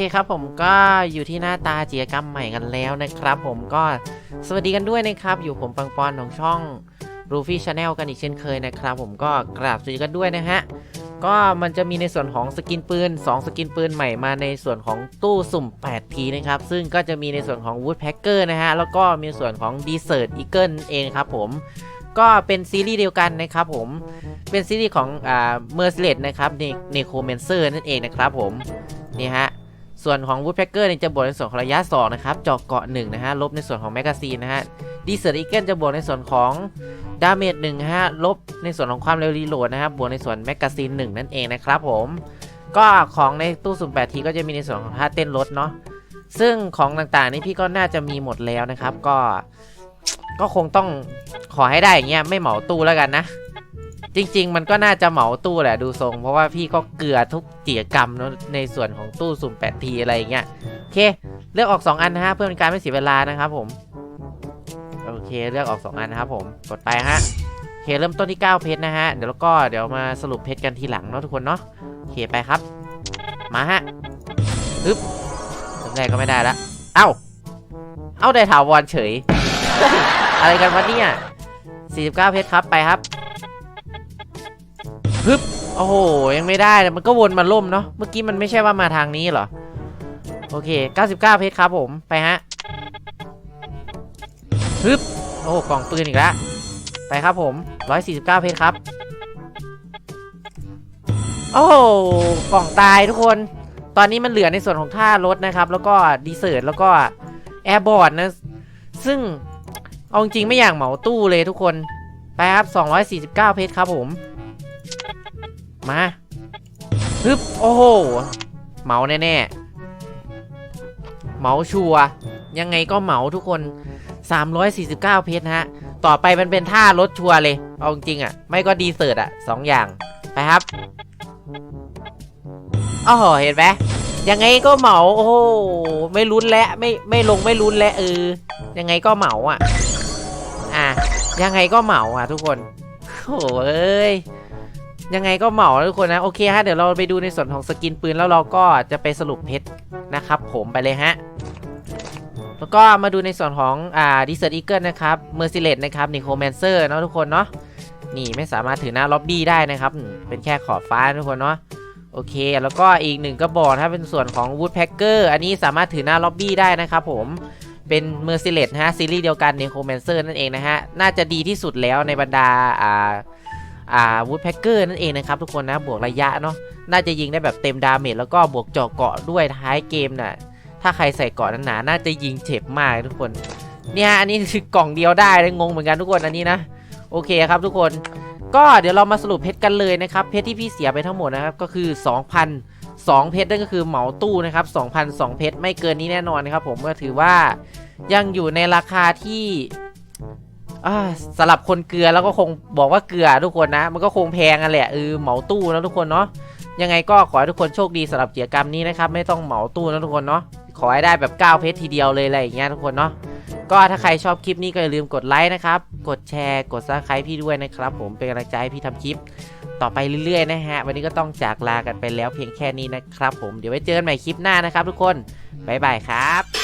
เคครับผมก็อยู่ที่หน้าตาจิตรกรรมใหม่กันแล้วนะครับ ผมก็สวัสดีกันด้วยนะครับ อยู่ผมปังปอนของช่อง r u f y Channel กันอีกเช่นเคยนะครับ ผมก็กราบสวัสดีกันด้วยนะฮะก็มันจะมีในส่วนของสกินปืน 2 สกินปืนใหม่มาในส่วนของตู้สุ่ม8ทีนะครับ ซึ่งก็จะมีในส่วนของ Woodpecker นะฮะ แล้วก็มีส่วนของ Desert Eagle เองครับผม ก็เป็นซีรีส์เดียวกันนะครับผม เป็นซีรีส์ของอ่าเมอร์เซเลตนะครับเนโคเมนเซอร์นั่นเองนะครับผม นี่ฮะ ส่วนของ Woodpecker เนี่ยจะบวกในส่วนของระยะ2นะครับเจาะเกาะ1นะฮะลบในส่วนของแมกกาซีนนะฮะดีเซอร์อีเกิลจะบวกในส่วนของดาเมจ1นะฮะลบในส่วนของความเร็วรีโหลดนะครับบวกในส่วนแมกกาซีน1นั่นเองนะครับผม ก็ของในตู้สุ่ม8ทีก็จะมีในส่วนของท่าเต้นรถเนาะซึ่งของต่างๆนี่พี่ก็น่าจะมีหมดแล้วนะครับ ก็ก็คงต้องขอให้ได้อย่างเงี้ยไม่เหมาตู้แล้วกันนะ จริง ๆ มันก็น่าจะเหมาตู้แหละดูทรง เพราะว่าพี่ก็เกลือทุกกิจกรรมเนอะในส่วนของตู้สุ่ม8ทีอะไรอย่างเงี้ยโอเค เลือกออก 2 อันนะฮะเพื่อเป็นการไม่เสียเวลานะครับผมโอเคเลือกออก 2 อันนะครับผมกดไปฮะโอเคเริ่มต้นที่ 9 เพชรนะฮะเดี๋ยวแล้วก็เดี๋ยวมาสรุปเพชรกันทีหลังเนาะทุกคนเนาะโอเคไปครับ มาฮะฮึบเริ่มแรกก็ไม่ได้ละเอ้าเอ้าได้ถาวรเฉย อะไรกันวะเนี่ย49 เพชรครับไปครับ ฮึบโอ้โหยังไม่ได้มันก็วนมาล่มเนาะเมื่อกี้มันไม่ใช่ว่ามาทางนี้เหรอ โอเค 99 เพชรครับผมไปฮะฮึบโอ้กล่องปืนอีกแล้วไปครับผม 149 เพชรครับ โอ้กล่องตายทุกคน ตอนนี้มันเหลือในส่วนของท่ารถนะครับ แล้วก็ดีเซอร์แล้วก็แอร์บอร์ดนะ ซึ่งเอาจริงไม่อยากเหมาตู้เลยทุกคน ไปครับ 249 เพชรครับผม มาฮึบโอ้โห เมาแน่ๆ เมาชัว ยังไงก็เมาทุกคน 349 เพชรฮะ ต่อไปมันเป็นท่ารถชัวเลย เอาจริงอะ ไม่ก็ดีเซิร์ตอะสองอย่าง ไปครับโอ้โหเห็นไหมยังไงก็เหมา โอ้โห ไม่ลุ้นแล้วไม่ไม่ลงไม่ลุ้นแล้วเออ ยังไงก็เหมาอะ อะ ยังไงก็เหมาอะทุกคนโอ้ย ยังไงก็เหมาทุกคนนะ โอเคฮะเดี๋ยวเราไปดูในส่วนของสกินปืนแล้วเราก็จะไปสรุปเพชรนะครับผมไปเลยฮะแล้วก็มาดูในส่วนของอ่าดิเซอร์อีเกิลนะครับเมอร์ซิเลตนะครับนิโคแมนเซอร์เนาะทุกคนเนาะนี่ไม่สามารถถือหน้าล็อบบี้ได้นะครับ เป็นแค่ขอบฟ้าทุกคนเนาะโอเค แล้วก็อีกหนึ่งกระบอกถ้าเป็นส่วนของ Woodpecker อันนี้สามารถถือหน้าล็อบบี้ได้นะครับผมเป็นเมอร์ซิเลตฮะซีรีส์เดียวกันนิโคแมนเซอร์นั่นเองนะฮะน่าจะดีที่สุดแล้วในบรรดาอ่า อ่าวูดแพ็กเกอร์นั่นเองนะครับทุกคนนะบวกระยะเนาะน่าจะยิงได้แบบเต็มดาเมจแล้วก็บวกเจาะเกาะด้วยท้ายเกมน่ะถ้าใครใส่เกาะหนาๆน่าจะยิงเจ็บมากทุกคนเนี่ยอันนี้คือกล่องเดียวได้เลยงงเหมือนกันทุกคนอันนี้นะ โอเคครับทุกคนก็เดี๋ยวเรามาสรุปเพชรกันเลยนะครับเพชรที่พี่เสียไปทั้งหมดนะครับก็คือ 2,000 2 เพชรนั่นก็คือเหมาตู้นะครับ2,002เพชรไม่เกินนี้แน่นอนนะครับผมก็ถือว่ายังอยู่ในราคาที่ สำหรับคนเกลือแล้วก็คงบอกว่าเกลือทุกคนนะ มันก็คงแพงกันแหละเออเหมาตู้นะทุกคนเนาะยังไงก็ขอให้ทุกคนโชคดีสำหรับกิจกรรมนี้นะครับไม่ต้องเหมาตู้นะทุกคนเนาะขอให้ได้แบบ9เพชรทีเดียวเลยอะไรอย่างเงี้ยทุกคนเนาะก็ถ้าใครชอบคลิปนี้ก็อย่าลืมกดไลค์นะครับ กดแชร์กดซับสไครต์พี่ด้วยนะครับ ผมเป็นกำลังใจให้พี่ทำคลิป ต่อไปเรื่อยๆนะฮะ วันนี้ก็ต้องจากลากันไปแล้วเพียงแค่นี้นะครับ ผมเดี๋ยวไว้เจอกันใหม่คลิปหน้านะครับ ทุกคนบ๊ายบายครับ